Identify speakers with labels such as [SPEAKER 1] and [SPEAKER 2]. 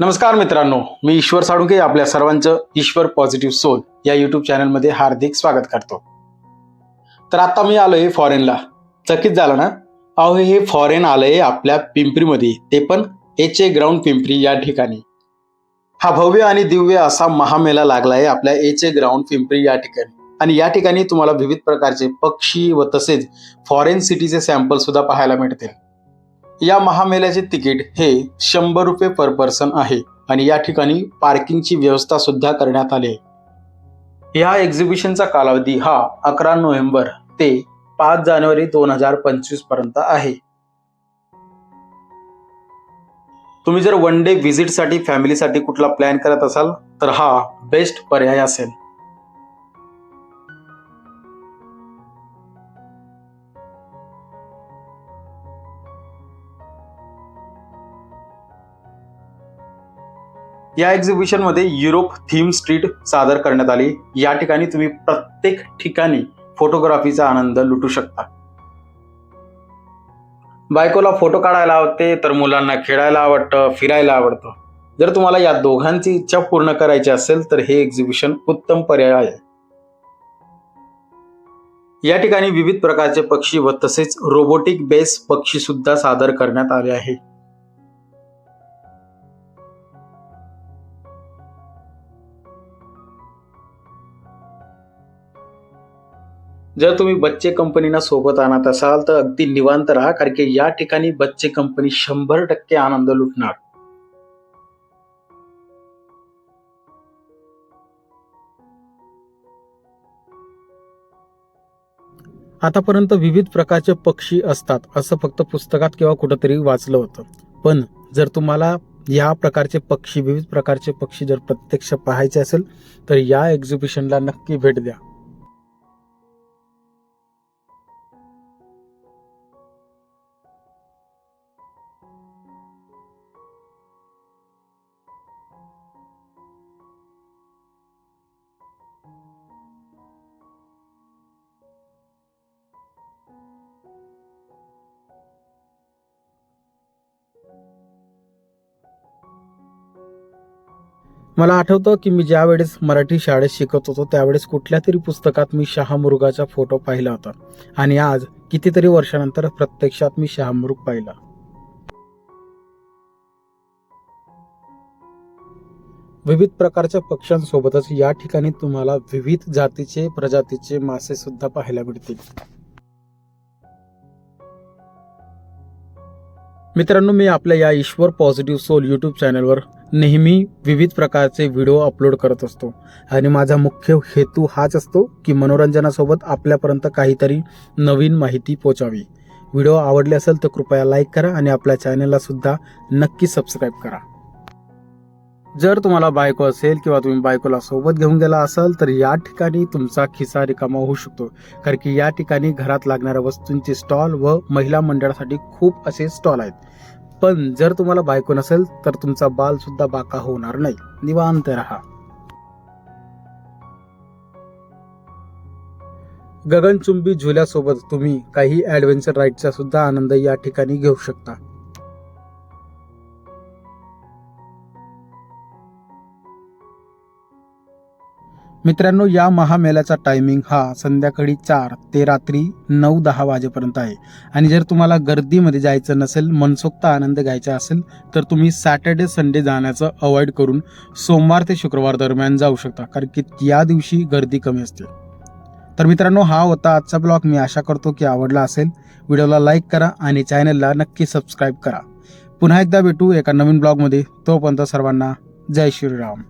[SPEAKER 1] नमस्कार मित्रांनो मी ईश्वर साळुंके आपल्या सर्वांचं ईश्वर पॉझिटिव्ह सोल या युट्यूब चॅनलमध्ये हार्दिक स्वागत करतो. तर आता मी आलोय फॉरेनला चकित झालं ना? अहो हे फॉरेन आलंय आपल्या पिंपरीमध्ये. ते पण एच ए ग्राउंड पिंपरी या ठिकाणी. हा भव्य आणि दिव्य असा महामेला लागलाय आपल्या एच ए ग्राउंड पिंपरी या ठिकाणी. आणि या ठिकाणी तुम्हाला विविध प्रकारचे पक्षी व तसेच फॉरेन सिटीचे सॅम्पल सुद्धा पाहायला मिळतील. या महामेल्याचे तिकीट हे शंभर रुपये पर पर्सन आहे आणि या ठिकाणी पार्किंगची व्यवस्था सुद्धा करण्यात आली आहे. या एक्झिबिशनचा कालावधी हा अकरा नोव्हेंबर ते पाच जानेवारी दोन हजार पंचवीसपर्यंत आहे. तुम्ही जर वन डे व्हिजिटसाठी फॅमिलीसाठी कुठला प्लॅन करत असाल तर हा बेस्ट पर्याय असेल. या एक्झिबिशनमध्ये युरोप थीम स्ट्रीट सादर करण्यात आली. या ठिकाणी तुम्ही प्रत्येक ठिकाणी फोटोग्राफीचा आनंद लुटू शकता. बायकोला फोटो काढायला आवडते तर मुलांना खेळायला आवडतं फिरायला आवडतं. जर तुम्हाला या दोघांची इच्छा पूर्ण करायची असेल तर हे एक्झिबिशन उत्तम पर्याय आहे. या ठिकाणी विविध प्रकारचे पक्षी व तसेच रोबोटिक बेस पक्षी सुद्धा सादर करण्यात आले आहे. जर तुम्ही बच्चे कंपनीना सोबत आणत असाल तर अगदी निवांत राहा कारण की या ठिकाणी बच्चे कंपनी शंभर टक्के आनंद लुटणार. आतापर्यंत विविध प्रकारचे पक्षी असतात असं फक्त पुस्तकात किंवा कुठंतरी वाचलं होतं. पण जर तुम्हाला या प्रकारचे पक्षी विविध प्रकारचे पक्षी जर प्रत्यक्ष पाहायचे असेल तर या एक्झिबिशनला नक्की भेट द्या. मला आठवतं की मी ज्यावेळेस मराठी शाळेत शिकत होतो त्यावेळेस कुठल्या तरी पुस्तकात मी शहामुरुगाचा फोटो पाहिला होता. आणि आज कितीतरी वर्षानंतर प्रत्यक्षात मी शहामुरुग पाहिला. विविध प्रकारच्या पक्ष्यांसोबतच या ठिकाणी तुम्हाला विविध जातीचे प्रजातीचे मासे सुद्धा पाहायला मिळतील. मित्रांनो मी आपल्या या ईश्वर पॉझिटिव्ह सोल यूट्यूब चॅनलवर नेहमी विविध प्रकारचे व्हिडिओ अपलोड करत असतो. आणि माझा मुख्य हेतू हाच असतो की मनोरंजनासोबत आपल्यापर्यंत काहीतरी नवीन माहिती पोचावी. व्हिडिओ आवडले असेल तर कृपया लाईक करा आणि आपल्या चॅनललासुद्धा नक्की सबस्क्राईब करा. जर तुम्हाला बायको असेल किंवा तुम्ही बायकोला सोबत घेऊन गेला असाल तर या ठिकाणी तुमचा खिसा रिकामा होऊ शकतो. कारण की या ठिकाणी घरात लागणाऱ्या वस्तूंचे स्टॉल व महिला मंडळासाठी खूप असे स्टॉल आहेत. पण जर तुम्हाला बायको नसेल तर तुमचा बाल सुद्धा बाका होणार नाही. निवांत राहा. गगनचुंबी झुल्यासोबत तुम्ही काही ॲडव्हेंचर राईडचा सुद्धा आनंद या ठिकाणी घेऊ शकता. मित्रांनो या महामेळ्याचा टायमिंग हा संध्याकाळी चार ते रात्री नऊ दहा वाजेपर्यंत आहे. आणि जर तुम्हाला गर्दीमध्ये जायचं नसेल मनसोक्त आनंद घ्यायचा असेल तर तुम्ही सॅटर्डे संडे जाण्याचं अवॉइड करून सोमवार ते शुक्रवार दरम्यान जाऊ शकता कारण की या दिवशी गर्दी कमी असते. तर मित्रांनो हा होता आजचा ब्लॉग मी आशा करतो की आवडला असेल. व्हिडिओला लाईक करा आणि चॅनलला नक्की सबस्क्राईब करा. पुन्हा एकदा भेटू एका नवीन ब्लॉगमध्ये तोपर्यंत सर्वांना जय श्रीराम.